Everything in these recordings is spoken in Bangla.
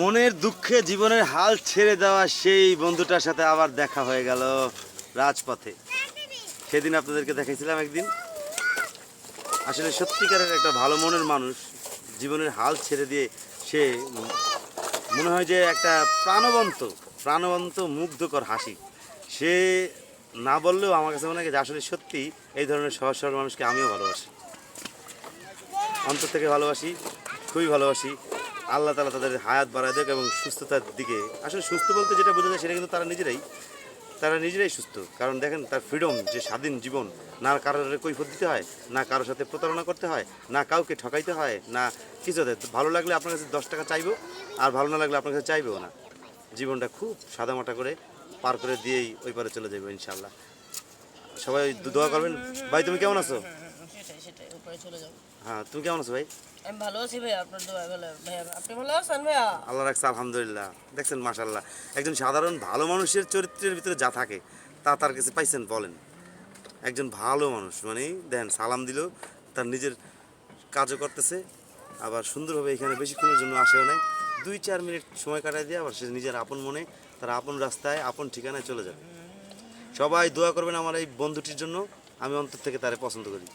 মনের দুঃখে জীবনের হাল ছেড়ে দেওয়া সেই বন্ধুটার সাথে আবার দেখা হয়ে গেল রাজপথে। সেদিন আপনাদেরকে দেখাইছিলাম একদিন। আসলে সত্যিকারের একটা ভালো মনের মানুষ, জীবনের হাল ছেড়ে দিয়ে সে মনে হয় যে একটা প্রাণবন্ত প্রাণবন্ত, মুগ্ধকর হাসি। সে না বললেও আমার কাছে মনে হয় যে আসলে সত্যি এই ধরনের সহজ সরল মানুষকে আমিও ভালোবাসি। অন্তর থেকে ভালোবাসি, খুবই ভালোবাসি। আল্লাহ তালা তাদের হায়াত বাড়ায় দেখ এবং সুস্থতার দিকে। আসলে সুস্থ বলতে যেটা বোঝা যায় সেটা কিন্তু তারা নিজেরাই তারা নিজেরাই সুস্থ। কারণ দেখেন তার ফ্রিডম যে স্বাধীন জীবন, না কারোর কৈফত দিতে হয়, না কারোর সাথে প্রতারণা করতে হয়, না কাউকে ঠকাইতে হয়, না কিছু ভালো লাগলে আপনার কাছে দশ টাকা চাইব, আর ভালো না লাগলে আপনার কাছে চাইবেও না। জীবনটা খুব সাদামাটা করে পার করে দিয়েই ওই পারে চলে যাব ইনশাল্লাহ সবাই দোয়া করবেন। ভাই, তুমি কেমন আছো? সেটাই সেটাই উপরে চলে যাও হ্যাঁ তুমি কেমন আছো ভাই? আমি ভালো আছি ভাইয়া আপনার দোয়া ভালো ভাইয়া আপনি ভালো আছেন ভাইয়া? আল্লাহ রাখছে আলহামদুলিল্লাহ। দেখছেন মাশাল্লাহ একজন সাধারণ ভালো মানুষের চরিত্রের ভিতরে যা থাকে তা তার কাছে পাইছেন বলেন। একজন ভালো মানুষ মানে দেখেন সালাম দিল তার নিজের কাজও করতেছে আবার সুন্দরভাবে এখানে বেশিক্ষণের জন্য আসেও নাই। দুই চার মিনিট সময় কাটায় দিয়ে আবার সে নিজের আপন মনে তার আপন রাস্তায় আপন ঠিকানায় চলে যাবে। সবাই দোয়া করবেন আমার এই বন্ধুটির জন্য আমি অন্তর থেকে তারে পছন্দ করি।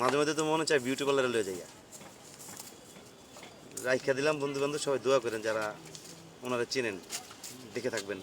মাঝে মাঝে তো মনে চায় বিউটি পার্লারে লয়ে যাইয়া। রাইখা দিলাম বন্ধু বান্ধব সবাই দোয়া করেন যারা ওনারা চেনেন, দেখে থাকবেন।